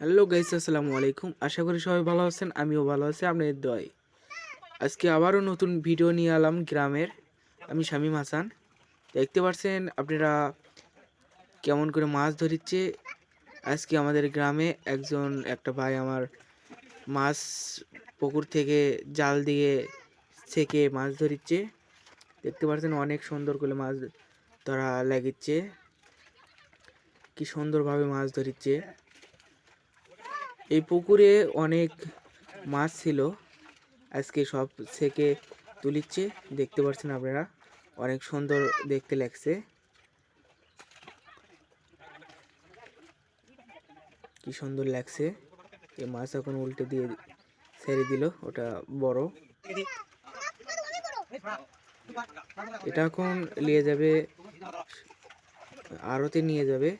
Hello guys, আসসালামু আলাইকুম। আশা করি সবাই ভালো আছেন, আমিও ভালো আছি, আপনাদের দয় আজকে আবারও নতুন ভিডিও নিয়ে এলাম গ্রামের। আমি শামীম হাসান। দেখতে পাচ্ছেন আপনারা কেমন করে মাছ ধরিচ্ছে। আজকে আমাদের গ্রামে একজন, একটা ভাই আমার মাছ পুকুর থেকে জাল দিয়ে ছেঁকে মাছ ধরিচ্ছে। দেখতে পাচ্ছেন অনেক সুন্দর করে মাছ ধরা লাগিচ্ছে। কি সুন্দরভাবে মাছ ধরিচ্ছে। এই পুকুরে অনেক মাছ ছিল। আজকে সব থেকে তুলিচ্ছে। দেখতে পাচ্ছেন আপনারা, অনেক সুন্দর দেখতে লাগছে। কি সুন্দর লাগছে। এই মাছ এখন উল্টে দিয়ে ছেড়ে দিল, ওটা বড়। এটা এখন নিয়ে যাবে, আড়তে নিয়ে যাবে।